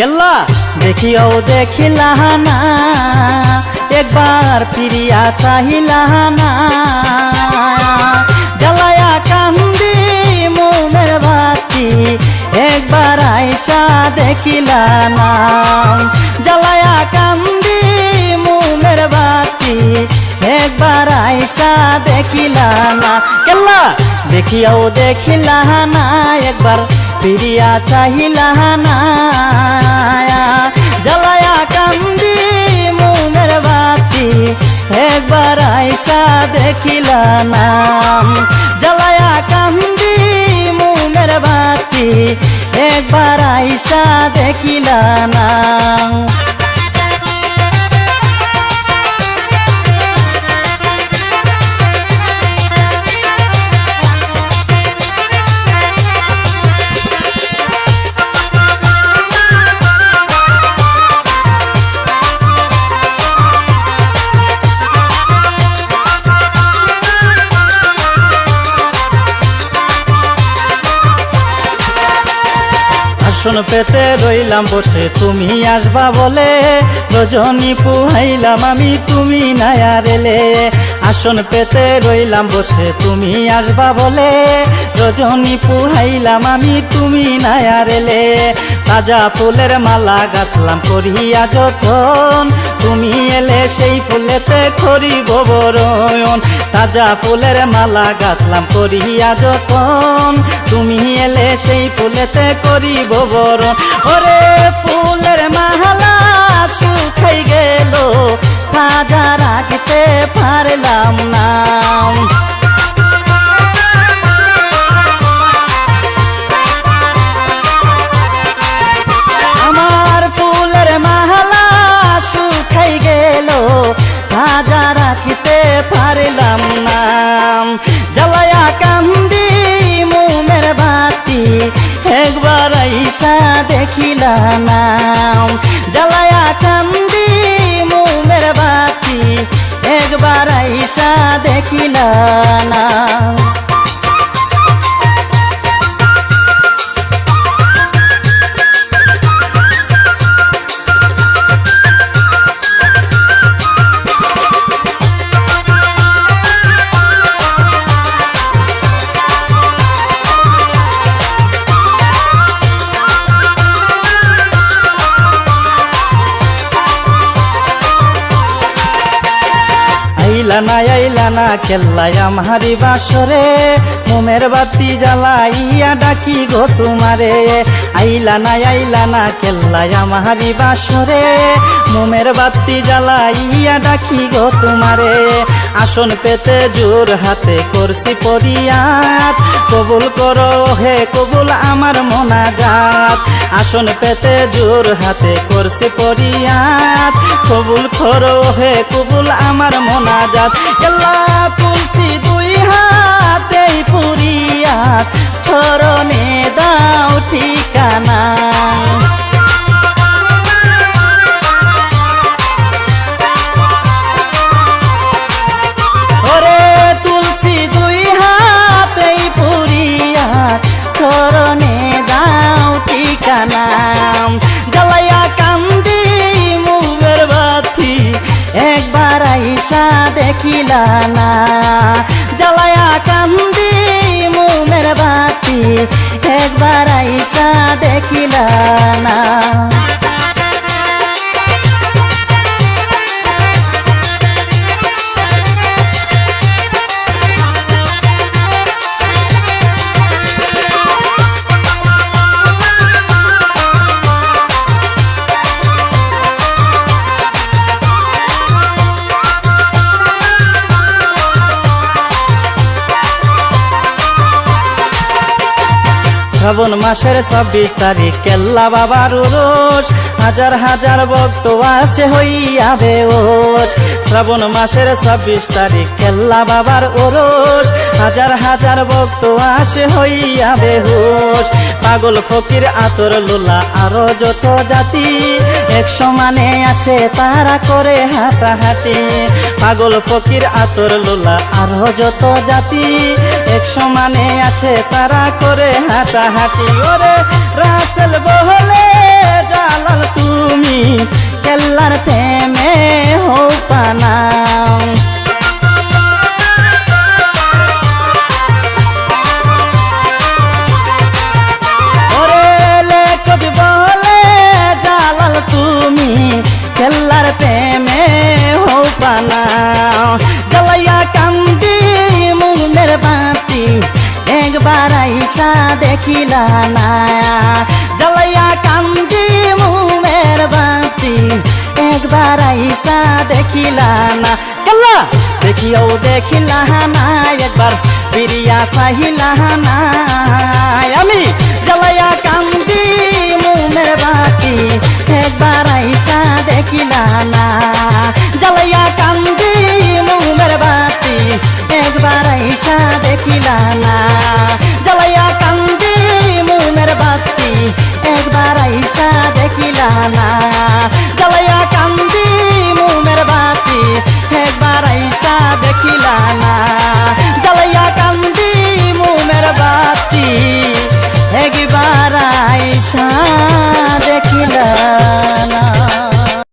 কেল্লা? দেখিও, দেখিলা না একবার ফিরিয়া চাহিলা না জ্বালায়া কান্দি মনের বাতি একবার আইসা দেখিলা না। জ্বালায়া কান্দি মনের বাতি একবার আইসা দেখিলা না। কেল্লা? দেখিয়াও দেখিলা না একবার ফিরিয়া চাহিলা না জ্বালায়া কান্দি মনের বাতি। একবার আইসা দেখিলা না জ্বালায়া কান্দি মনের বাতি। একবার আইসা দেখিলা না আসন পেতে রইলাম বসে। তুমি আসবা বলে, রজনী পুহাইলাম আমি, তুমি নায়া রেলে। আসন পেতে রইলাম বসে, তুমি আসবা বলে, রজনী পুহাইলাম আমি, তুমি নায়া রেলে। তাজা ফুলের মালা গাছলাম করিয়া যতন। তুমি এলে সেই ফুলেতে করিব বরণ। তাজা ফুলের মালা গাছলাম করিয়া যতন। তুমি এলে সেই ফুলেতে করিব বরণ। ওরে ফুলের মালা শুকাই গেল তাজা রাখতে পারলাম না। তাজা রাখিতে পারিলাম না। জ্বালায়া কান্দি মুমের বাতি একবার আইসা দেখিলা না। আইলা না আইলা না খেল্লাই আমারি বাসরে মোমের বাতি জ্বালাইয়া ডাকি গো তোমারে। আইলা না আইলা না খেল্লাই আমারি বাসরে মোমের বাতি জ্বালাইয়া ডাকি গো তোমারে। আসন পেতে জোর হাতে করছি পরিয়াত কবুল করো হে কবুল আমার মোনাজাত। আসন পেতে জোর হাতে করছি পরিয়াত কবুল করো হে কবুল আমার মোনাজাত। এল্লা দেখিলা না। জ্বালাইয়া কান্দি মোমের বাতি একবার আইসা দেখিলা শ্রাবণ মাসের ছাব্বিশ তারিখ, কেল্লা বাবার রোজ হাজার হাজার ভক্ত আসে হইয়া বেওজ শ্রাবণ মাসের ছাব্বিশ তারিখ, কেল্লা বাবার ওরস হাজার হাজার ভক্ত আসে হইয়া বেহুশ পাগল ফকির, আতর লোলা, আরও যত জাতি। এক সমানে আসে তারা করে হাঁটাহাঁটি। পাগল ফকির, আতর লোলা, আরও যত জাতি। এক সমানে আসে তারা করে হাঁটাহাঁটি। ওরে রাসেল বহলে জালাল তুমি। না জ্বালাইয়া কান্দি মুনের বাতি। একবার আইসা দেখিলা না, কেল্লা দেখিও দেখিলা না, একবার বিরিয়া চাহিলা না। আমি জ্বালাইয়া কান্দি মুনের বাতি, একবার আইসা দেখিলা না। জ্বালাইয়া কান্দি মুনের বাতি, একবার আইসা দেখিলা না।